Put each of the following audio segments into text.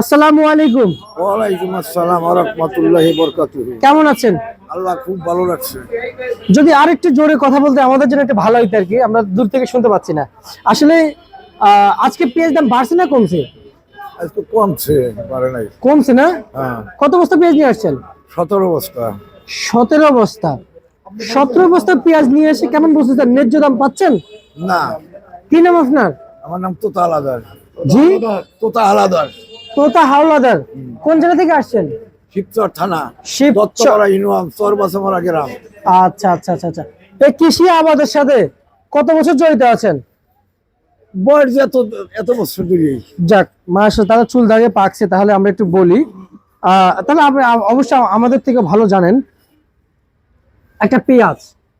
আসসালামু আলাইকুম। ওয়ালাইকুম আসসালাম রহমতুল্লাহ বরকাতুহ। কেমন আছেন? আল্লাহ খুব ভালো লাগছে যদি আরেকটু জোরে কথা বলতে আমাদের জন্য একটু ভালো হইতো আর কি আমরা দূর থেকে শুনতে পাচ্ছি না। আসলে আজকে পেঁয়াজ দাম বাড়ছে না কমছে? আজকে কমছে পারে নাই। কমছে না? হ্যাঁ। কত বস্তা পেঁয়াজ নিয়ে আসছেন? সতেরো বস্তা। সতেরো বস্তা। সতেরো বস্তা পেঁয়াজ নিয়ে এসে কেমন বুঝতেছেন ন্যায্য দাম পাচ্ছেন? না। কি নাম আপনার? আমার নাম তোতা আলাদার জি? তোতা আলাদার তোতা হাওলাদার। কোন জায়গা থেকে আসছেন? শিবচর থানা শিবচর। দত্তপাড়া ইউনিয়ন চরবাসামারা গ্রাম। আচ্ছা আচ্ছা আচ্ছা আচ্ছা। এই কৃষি আবাদের সাথে কত বছর জড়িত আছেন? বয়স এত এত বছর ধরে। যাক মাসে তাহলে চুল দাঁড়িয়ে পাকছে তাহলে আমরা একটু বলি। তাহলে আপনি অবশ্যই আমাদের থেকে ভালো জানেন। একটা পেঁয়াজ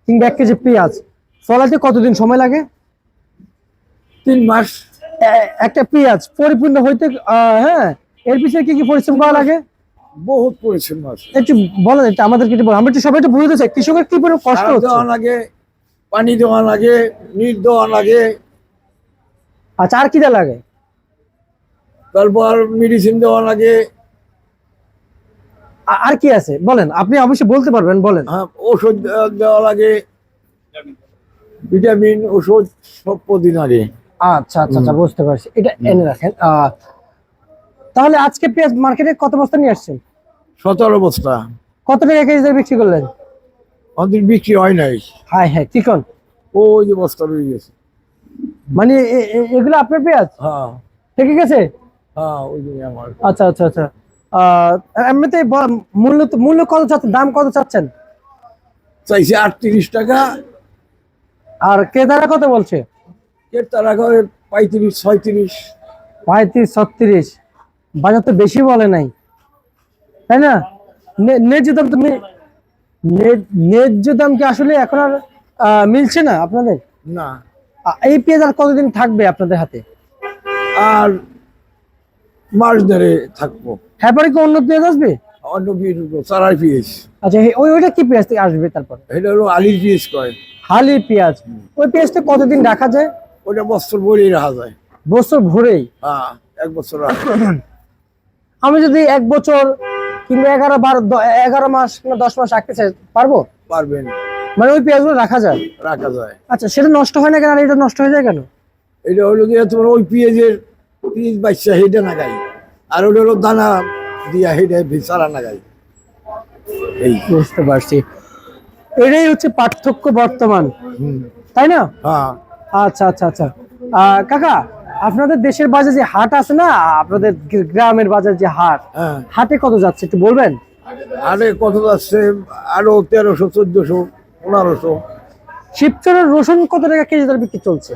কিংবা এক কেজি পেঁয়াজ। ফলাতে কতদিন সময় লাগে? তিন মাস। একটা পেঁয়াজ পরিপূর্ণ হইতে হ্যাঁ এর পিছনে কি কি পরিশ্রম করা লাগে? বহুত পরিশ্রম আছে। একটু বলেন আমাদেরকে একটু বলেন। আমরা একটু সবাই একটু বুঝতে চাই কৃষকের কি পরিমাণ কষ্ট হচ্ছে? দেওয়া লাগে পানি দেওয়া লাগে নিট দেওয়া লাগে। আচ্ছা আর কি দেয়া লাগে? তারপর মেডিসিন দেওয়া লাগে। আর কি আছে? বলেন আপনি অবশ্যই বলতে পারবেন বলেন। হ্যাঁ ওষুধ দেওয়া- দেওয়া লাগে। ভিটামিন ওষুধ সব প্রতিদিন আগে আচ্ছা আচ্ছা আচ্ছা বুঝতে পারছি। এটা এনে রাখেন। তাহলে আজকে পেঁয়াজ মার্কেটে কত বস্তা নিয়ে আসছেন? সতেরো বস্তা। কত টাকা কেজি দরে বিক্রি করলেন? আমাদের বিক্রি হয় নাই। হ্যাঁ হ্যাঁ কি কোন ওই যে বস্তা রয়ে গেছে। মানে এগুলো আপনার পেঁয়াজ? হ্যাঁ। ঠিক আছে হ্যাঁ ওই যে আমার। আচ্ছা আচ্ছা আচ্ছা। এমনিতে মূল্য মূল্য কত চাচ্ছেন? দাম কত চাচ্ছেন? চাইছে আটত্রিশ টাকা। আর ক্রেতারা কত বলছে? এর তারা করে পঁয়ত্রিশ ছয়ত্রিশ। পঁয়ত্রিশ ছত্রিশ। বাজার তো বেশি বলে নাই। তাই না? ন্যায্য দাম তো মি- ন্যায- ন্যায্য দাম কি আসলে এখন আর মিলছে না আপনাদের? না। এই পেঁয়াজ আর কতদিন থাকবে আপনাদের হাতে? আর মাস ধরে থাকব। হ্যাঁ পরে কি অন্য পেঁয়াজ আসবে? অন্য পিস চারাই পিস আচ্ছা ওই ওইটা কি পেঁয়াজ থেকে আসবে তারপর? এটা হলো আলির পিস কয়। হালি পেঁয়াজ। ওই পেঁয়াজটা কতদিন রাখা যায়? ওটা বস্ত্র বলেই রাখা যায়। বছর ভরেই? হ্যাঁ এক বছর আমি যদি এক বছর কিংবা এগারো বারো এগারো মাস কিংবা দশ মাস রাখতে চাই পারব? পারবেন মানে ওই পেঁয়াজগুলো রাখা যায়? রাখা যায়। আচ্ছা সেটা নষ্ট হয় না কেন? আর এটা নষ্ট হয়ে যায় কেন? এটা হলো যে তোমার ওই পেঁয়াজের পিস বাচ্চা হেঁটে না গাই। আর ওটা হলো দানা দিয়া হেঁটে চারা না গাই। এই। বুঝতে পারছি। এটাই হচ্ছে পার্থক্য বর্তমান। তাই না? হ্যাঁ। আচ্ছা আচ্ছা আচ্ছা। কাকা আপনাদের দেশের বাজার যে হাট আছে না আপনাদের গ্রামের বাজার যে হাট হ্যাঁ। হাটে কত যাচ্ছে একটু বলবেন? আরে কত যাচ্ছে? আরও তেরোশো চোদ্দশো পনেরোশো। শিবচরের রসুন কত টাকা কেজি দর বিক্রি চলছে?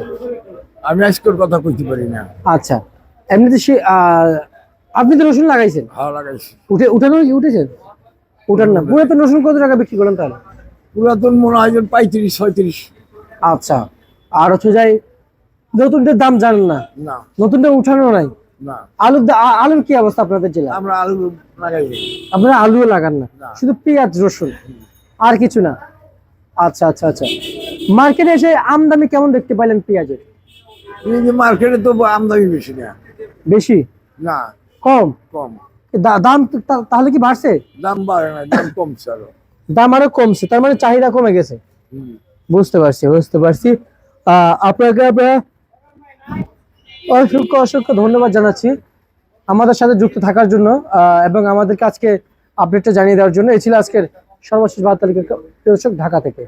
আমি আজকের কথা কইতে পারি না। আচ্ছা এমনিতে সে আপনি তো রসুন লাগাইছেন? ভালো লাগাইছি। উঠে উঠানো উঠেছেন? উঠান না। পুরাতন রসুন কত টাকা বিক্রি করেন তাহলে? পুরাতন মনে হয় পঁয়ত্রিশ ছয়ত্রিশ। আচ্ছা। আর হচ্ছে যাই নতুনটার দাম জানেন না। না। নতুনটা উঠানো নাই। না। আলুর দা- আলুর কি অবস্থা আপনাদের জেলা আমরা আলু লাগাই আপনারা আলুও লাগান না। শুধু পেঁয়াজ রসুন। আর কিছু না। আচ্ছা আচ্ছা আচ্ছা। মার্কেটে এসে আমদানি কেমন দেখতে পাইলেন পেঁয়াজের? মার্কেটে তো আমদানি বেশি না। বেশি? না। কম? কম। দাম তাহলে কি বাড়ছে? দাম বাড়ে না দাম কমছে আরও। দাম আরও কমছে তার মানে চাহিদা কমে গেছে। বুঝতে পারছি বুঝতে পারছি। আপনাকে আমরা অসংখ্য অসংখ্য ধন্যবাদ জানাচ্ছি আমাদের সাথে যুক্ত থাকার জন্য এবং আমাদেরকে আজকে আপডেটটা জানিয়ে দেওয়ার জন্য। এ ছিল আজকের সর্বশেষ বার্তা ঢাকা থেকে।